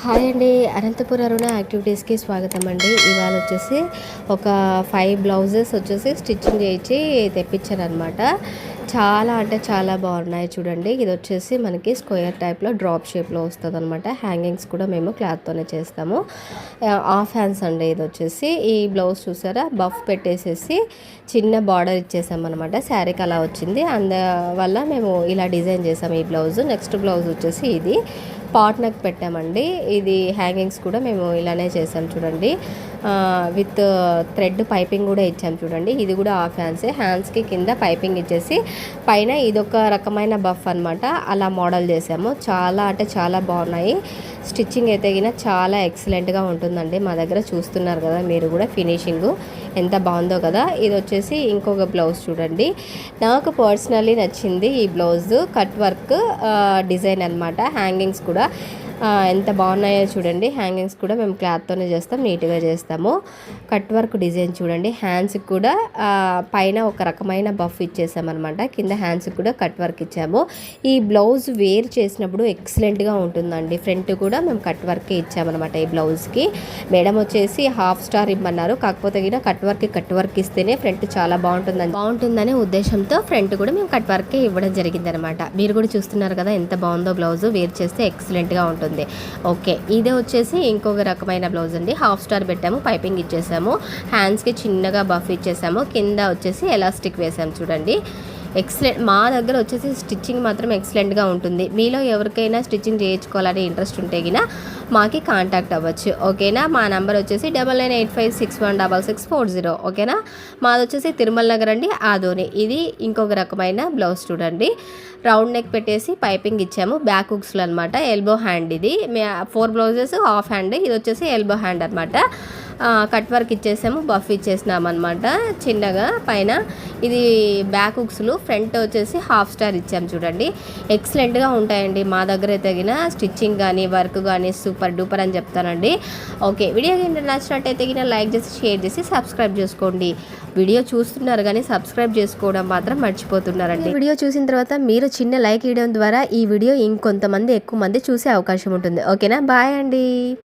Hi అండి అనంతపుర అరుణ యాక్టివిటీస్కి స్వాగతం అండి ఇవాళ వచ్చేసి ఒక ఫైవ్ బ్లౌజెస్ వచ్చేసి స్టిచ్చింగ్ చేయించి తెప్పించారనమాట చాలా అంటే చాలా బాగున్నాయి చూడండి. ఇది వచ్చేసి మనకి స్క్వేర్ టైప్లో డ్రాప్ షేప్లో వస్తుంది అనమాట హ్యాంగింగ్స్ కూడా మేము క్లాత్తోనే చేస్తాము. ఆఫ్ హ్యాండ్స్ అండి ఇది వచ్చేసి. ఈ బ్లౌజ్ చూసారా? బఫ్ పెట్టేసేసి చిన్న బార్డర్ ఇచ్చేసామన్నమాట. శారీకి అలా వచ్చింది. అందువల్ల మేము ఇలా డిజైన్ చేసాము ఈ బ్లౌజ్. నెక్స్ట్ బ్లౌజ్ వచ్చేసి ఇది. పాట్ నెక్ పెట్టామండి. ఇది హ్యాంగింగ్స్ కూడా మేము ఇలానే చేసాం చూడండి. విత్ థ్రెడ్ పైపింగ్ కూడా ఇచ్చాం చూడండి. ఇది కూడా హాఫ్ హ్యాండ్సే. హ్యాండ్స్కి కింద పైపింగ్ ఇచ్చేసి పైన ఇదొక రకమైన బఫ్ అనమాట అలా మోడల్ చేసాము. చాలా అంటే చాలా బాగున్నాయి. స్టిచ్చింగ్ అయితే గిన చాలా ఎక్సలెంట్గా ఉంటుందండి. మా దగ్గర చూస్తున్నారు కదా మీరు కూడా ఫినిషింగ్. ఎంత బాగుందో కదా. ఇది వచ్చేసి ఇంకొక బ్లౌజ్ చూడండి. నాకు పర్సనల్లీ నచ్చింది ఈ బ్లౌజ్. కట్ వర్క్ డిజైన్ అనమాట హ్యాంగింగ్స్ కూడా. ఎంత బాగున్నాయో చూడండి. హ్యాంగింగ్స్ కూడా మేము క్లాత్తోనే చేస్తాం నీట్గా చేస్తాము. కట్ వర్క్ డిజైన్ చూడండి. హ్యాండ్స్కి కూడా పైన ఒక రకమైన బఫ్ ఇచ్చేసామన్నమాట. కింద హ్యాండ్స్కి కూడా కట్ వర్క్ ఇచ్చాము. ఈ బ్లౌజ్ వేర్ చేసినప్పుడు ఎక్సలెంట్గా ఉంటుందండి. ఫ్రంట్ కూడా మేము కట్ వర్కే ఇచ్చామన్నమాట ఈ బ్లౌజ్కి మేడం వచ్చేసి హాఫ్ స్టార్ ఇమ్మన్నారు. కాకపోతే కూడా కట్ వర్క్ కట్ వర్క్ ఇస్తేనే ఫ్రంట్ చాలా బాగుంటుందని బాగుంటుందనే ఉద్దేశంతో ఫ్రంట్ కూడా మేము కట్ వర్కే ఇవ్వడం జరిగిందనమాట మీరు కూడా చూస్తున్నారు కదా ఎంత బాగుందో బ్లౌజ్ వేర్ చేస్తే ఎక్సలెంట్గా ఉంటుంది. ఉంటుంది. ఓకే ఇదే వచ్చేసి ఇంకొక రకమైన బ్లౌజ్ అండి. హాఫ్ స్టార్ పెట్టాము పైపింగ్ ఇచ్చేసాము హ్యాండ్స్కి చిన్నగా బఫ్ ఇచ్చేసాము కింద వచ్చేసి ఎలాస్టిక్ వేసాము చూడండి. ఎక్సలెంట్. మా దగ్గర వచ్చేసి స్టిచ్చింగ్ మాత్రం ఎక్సలెంట్గా ఉంటుంది. మీలో ఎవరికైనా స్టిచ్చింగ్ చేయించుకోవాలని ఇంట్రెస్ట్ ఉంటే గిన మాకి కాంటాక్ట్ అవ్వచ్చు. ఓకేనా? మా నెంబర్ వచ్చేసి double nine eight five six one double six four zero. ఓకేనా? మాది వచ్చేసి తిరుమల నగర్ అండి ఆదోని. ఇది ఇంకొక రకమైన బ్లౌజ్ చూడండి. రౌండ్ నెక్ పెట్టేసి పైపింగ్ ఇచ్చాము. బ్యాక్ హుక్స్లో అనమాట ఎల్బో హ్యాండ్ ఇది. Four blouses half hand. ఇది వచ్చేసి ఎల్బో హ్యాండ్ అనమాట కట్ వర్క్ ఇచ్చేసాము బఫ్ ఇచ్చేసినాం అనమాట చిన్నగా పైన. ఇది బ్యాక్ హుక్స్లు ఫ్రంట్ వచ్చేసి హాఫ్ స్టార్ ఇచ్చాము చూడండి. ఎక్సలెంట్గా ఉంటాయండి మా దగ్గర తగిన స్టిచ్చింగ్ కానీ వర్క్ కానీ సూపర్ డూపర్ అని చెప్తానండి. ఓకే వీడియో నచ్చినట్టయితే తగిన లైక్ చేసి షేర్ చేసి సబ్స్క్రైబ్ చేసుకోండి. వీడియో చూస్తున్నారు కానీ సబ్స్క్రైబ్ చేసుకోవడం మాత్రం మర్చిపోతున్నారండి. వీడియో చూసిన తర్వాత మీరు చిన్న లైక్ ఇవ్వడం ద్వారా ఈ వీడియో ఇంకొంతమంది ఎక్కువ మంది చూసే అవకాశం ఉంటుంది. ఓకేనా? బాయ్ అండి.